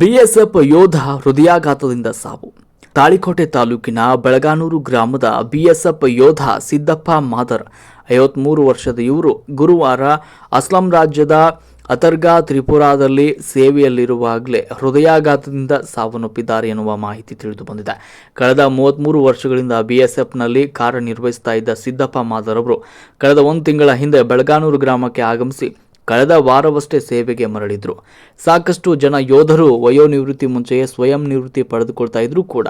BSF ಯೋಧ ಹೃದಯಾಘಾತದಿಂದ ಸಾವು. ತಾಳಿಕೋಟೆ ತಾಲೂಕಿನ ಬೆಳಗಾನೂರು ಗ್ರಾಮದ ಬಿಎಸ್ಎಫ್ ಯೋಧ ಸಿದ್ದಪ್ಪ ಮಾದರ್, ಐವತ್ಮೂರು ವರ್ಷದ ಇವರು ಗುರುವಾರ ಅಸ್ಲಾಂ ರಾಜ್ಯದ ಅತರ್ಗಾ ತ್ರಿಪುರಾದಲ್ಲಿ ಸೇವೆಯಲ್ಲಿರುವಾಗಲೇ ಹೃದಯಾಘಾತದಿಂದ ಸಾವನ್ನಪ್ಪಿದ್ದಾರೆ ಎನ್ನುವ ಮಾಹಿತಿ ತಿಳಿದು ಬಂದಿದೆ. ಕಳೆದ ಮೂವತ್ತ್ಮೂರು ವರ್ಷಗಳಿಂದ ಬಿಎಸ್ಎಫ್ನಲ್ಲಿ ಕಾರ್ಯನಿರ್ವಹಿಸ್ತಾ ಇದ್ದ ಸಿದ್ದಪ್ಪ ಮಾದರ್ ಅವರು ಕಳೆದ ಒಂದು ತಿಂಗಳ ಹಿಂದೆ ಬೆಳಗಾನೂರು ಗ್ರಾಮಕ್ಕೆ ಆಗಮಿಸಿ ಕಳೆದ ವಾರವಷ್ಟೇ ಸೇವೆಗೆ ಮರಳಿದ್ರು. ಸಾಕಷ್ಟು ಜನ ಯೋಧರು ವಯೋನಿವೃತ್ತಿ ಮುಂಚೆಯೇ ಸ್ವಯಂ ನಿವೃತ್ತಿ ಪಡೆದುಕೊಳ್ತಾ ಇದ್ರು ಕೂಡ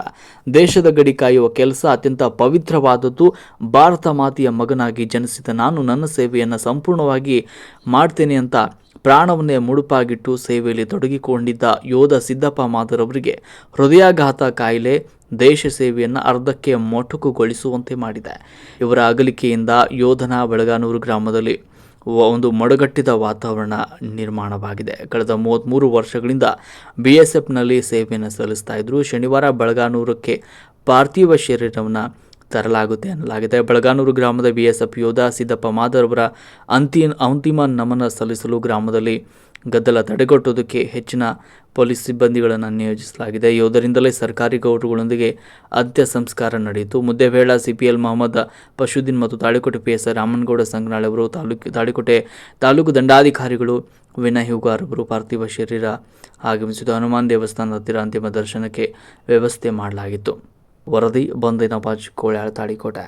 ದೇಶದ ಗಡಿ ಕಾಯುವ ಕೆಲಸ ಅತ್ಯಂತ ಪವಿತ್ರವಾದದ್ದು. ಭಾರತ ಮಾತೆಯ ಮಗನಾಗಿ ಜನಿಸಿದ ನಾನು ನನ್ನ ಸೇವೆಯನ್ನು ಸಂಪೂರ್ಣವಾಗಿ ಮಾಡ್ತೇನೆ ಅಂತ ಪ್ರಾಣವನ್ನೇ ಮುಡುಪಾಗಿಟ್ಟು ಸೇವೆಯಲ್ಲಿ ತೊಡಗಿಕೊಂಡಿದ್ದ ಯೋಧ ಸಿದ್ದಪ್ಪ ಮಾದರವರಿಗೆ ಹೃದಯಾಘಾತ ಕಾಯಿಲೆ, ದೇಶ ಸೇವೆಯನ್ನು ಅರ್ಧಕ್ಕೆ ಮೊಟಕುಗೊಳಿಸುವಂತೆ ಮಾಡಿದೆ. ಇವರ ಅಗಲಿಕೆಯಿಂದ ಯೋಧನ ಬೆಳಗಾನೂರು ಗ್ರಾಮದಲ್ಲಿ ಒಂದು ಮಡುಗಟ್ಟಿದ ವಾತಾವರಣ ನಿರ್ಮಾಣವಾಗಿದೆ. ಕಳೆದ ಮೂವತ್ತ್ಮೂರು ವರ್ಷಗಳಿಂದ ಬಿ ಎಸ್ ಎಫ್ನಲ್ಲಿ ಸೇವೆಯನ್ನು ಸಲ್ಲಿಸ್ತಾ ಇದ್ದರು ಶನಿವಾರ ಬೆಳಗಾನೂರಕ್ಕೆ ಪಾರ್ಥಿವ ಶರೀರವನ್ನು ತರಲಾಗುತ್ತೆ ಎನ್ನಲಾಗಿದೆ ಬೆಳಗಾನೂರು ಗ್ರಾಮದ ಬಿ ಎಸ್ ಎಫ್ ಯೋಧ ಸಿದ್ದಪ್ಪ ಮಾದರ್ ಅವರ ಅಂತಿಮ ಅಂತಿಮ ನಮನ ಸಲ್ಲಿಸಲು ಗ್ರಾಮದಲ್ಲಿ ಗದ್ದಲ ತಡೆಗಟ್ಟುವುದಕ್ಕೆ ಹೆಚ್ಚಿನ ಪೊಲೀಸ್ ಸಿಬ್ಬಂದಿಗಳನ್ನು ನಿಯೋಜಿಸಲಾಗಿದೆ. ಯೋಧರಿಂದಲೇ ಸರ್ಕಾರಿ ಗೌರವಗಳೊಂದಿಗೆ ಅಂತ್ಯ ಸಂಸ್ಕಾರ ನಡೆಯಿತು. ಮುದ್ದೇಬೇಳ ಸಿಪಿಎಲ್ ಮೊಹಮ್ಮದ್ ಪಶುದ್ದೀನ್ ಮತ್ತು ತಾಳಿಕೋಟೆ ಪಿ ಎಸ್ ರಾಮನಗೌಡ ಸಂಗನಾಳ್ ಅವರು ತಾಲೂಕು, ತಾಳಿಕೋಟೆ ತಾಲೂಕು ದಂಡಾಧಿಕಾರಿಗಳು ವಿನಯ್ ಹುಗಾರ್ ಅವರು ಪಾರ್ಥಿವ ಶರೀರ ಆಗಮಿಸಿದ್ದು. ಹನುಮಾನ್ ದೇವಸ್ಥಾನದ ಹತ್ತಿರ ಅಂತಿಮ ದರ್ಶನಕ್ಕೆ ವ್ಯವಸ್ಥೆ ಮಾಡಲಾಗಿತ್ತು. ವರದಿ ಬಂದಿನ ಬಾಜ್ ಕೋಳ್ಯಾಳ ತಾಳಿಕೋಟೆ!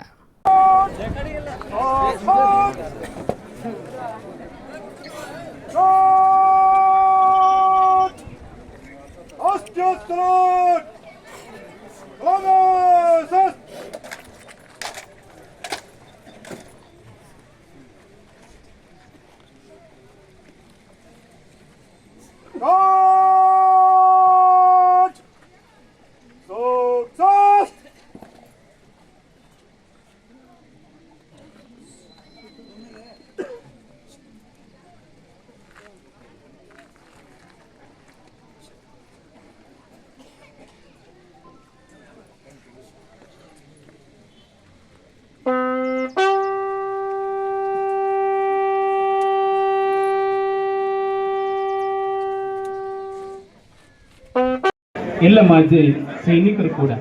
ಎಲ್ಲ ಮಾಜಿ ಸೈನಿಕರು ಕೂಡ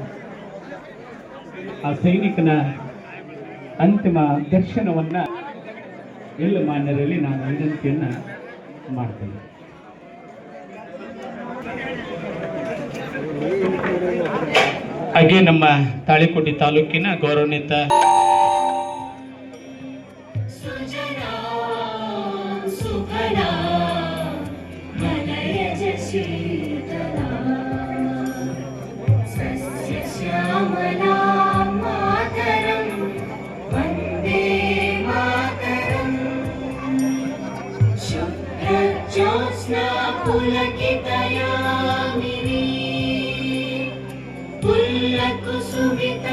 ಆ ಸೈನಿಕನ ಅಂತಿಮ ದರ್ಶನವನ್ನ ಎಲ್ಲ ಮಾನ್ಯರಲ್ಲಿ ನಾನು ವಿನಂತಿಯನ್ನ ಮಾಡ್ತೇನೆ ಹಾಗೆ ನಮ್ಮ ತಾಳಿಕೋಟಿ ತಾಲೂಕಿನ ಗೌರವಾನ್ವಿತ Thank you. पुलकितयामिनी पुल्लकुसुमित